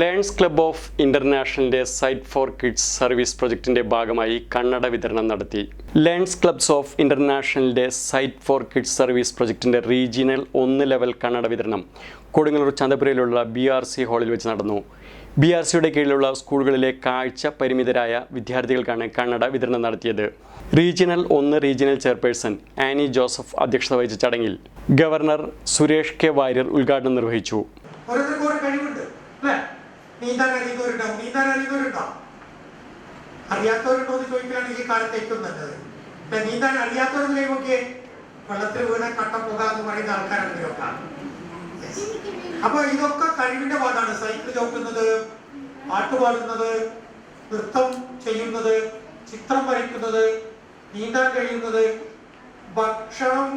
Learns club of ഇന്റർനാഷണലിന്റെ sight for kids service പ്രൊജക്ടിന്റെ ഭാഗമായി കണ്ണട വിതരണം നടത്തി. ലേൺസ് ക്ലബ്സ് ഓഫ് ഇന്റർനാഷണലിന്റെ സൈറ്റ് ഫോർ കിഡ്സ് സർവീസ് പ്രൊജക്ടിന്റെ റീജിയണൽ ഒന്ന് ലെവൽ കണ്ണട വിതരണം കൊടുങ്ങല്ലൂർ ചന്തപുരയിലുള്ള ബി ആർ സി ഹാളിൽ വെച്ച് നടന്നു. ബി ആർ സിയുടെ കീഴിലുള്ള സ്കൂളുകളിലെ കാഴ്ച പരിമിതരായ വിദ്യാർത്ഥികൾക്കാണ് കണ്ണട വിതരണം നടത്തിയത്. റീജിയണൽ ഒന്ന് റീജിയണൽ ചെയർപേഴ്സൺ ആനി ജോസഫ് അധ്യക്ഷത വഹിച്ച ചടങ്ങിൽ ഗവർണർ സുരേഷ് കെ വാര്യർ ഉദ്ഘാടനം നിർവഹിച്ചു. നീന്താൻ അറിയുന്നവരുണ്ടാവും നീന്താൻ അറിയുന്നവരുണ്ടാവും അറിയാത്തവരുണ്ടോ എന്ന് ചോദിക്കലാണ് ഈ കാലത്ത് ഏറ്റവും നല്ലത് പിന്നെ നീന്താൻ അറിയാത്തവരുടെ കൈവൊക്കെ വെള്ളത്തിൽ വീണ കട്ട പുക എന്ന് പറയുന്ന ആൾക്കാരാണ് അപ്പൊ ഇതൊക്കെ കഴിവിന്റെ ഭാഗമാണ് സൈക്കിൾ ചവിട്ടുന്നത് പാട്ടുപാടുന്നത് നൃത്തം ചെയ്യുന്നത് ചിത്രം വരയ്ക്കുന്നത് നീന്താൻ കഴിയുന്നത് ഭക്ഷണം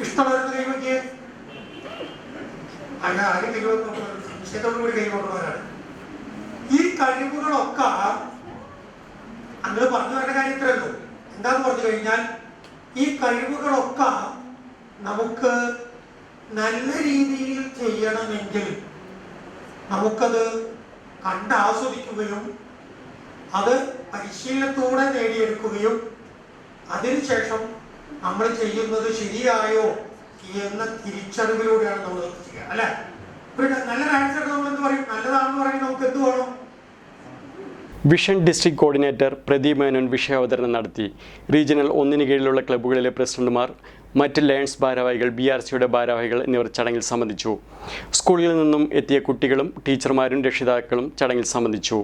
ഇഷ്ടപ്പെടുന്ന കഴിവൊക്കെ അല്ല ആരും കൈവക്കുന്ന നിശ്ചയത്തോടു കൂടി കൈവക്കുന്നവരാണ് ഈ കഴിവുകളൊക്കെ അങ്ങനെ പറഞ്ഞു വരേണ്ട കാര്യം ഇത്രയല്ലോ എന്താന്ന് പറഞ്ഞു കഴിഞ്ഞാൽ ഈ കഴിവുകളൊക്കെ നമുക്ക് നല്ല രീതിയിൽ ചെയ്യണമെങ്കിൽ നമുക്കത് കണ്ടാസ്വദിക്കുകയും അത് പരിശീലനത്തോടെ നേടിയെടുക്കുകയും അതിനുശേഷം നമ്മൾ ചെയ്യുന്നത് ശരിയായോ എന്ന തിരിച്ചറിവിലൂടെയാണ് നമ്മൾ ചെയ്യുക അല്ലെ? നല്ല നമ്മൾ പറയും? നമുക്ക് വേണം? Vision district coordinator Pradeep Menon വിഷയാവതരണം നടത്തി. റീജിയണൽ ഒന്നിന് കീഴിലുള്ള ക്ലബ്ബുകളിലെ പ്രസിഡന്റുമാർ മറ്റ് ലേൺസ് ഭാരവാഹികൾ ബി ആർ സിയുടെ ഭാരവാഹികൾ എന്നിവർ ചടങ്ങിൽ സംബന്ധിച്ചു. സ്കൂളിൽ നിന്നും എത്തിയ കുട്ടികളും ടീച്ചർമാരും രക്ഷിതാക്കളും ചടങ്ങിൽ സംബന്ധിച്ചു.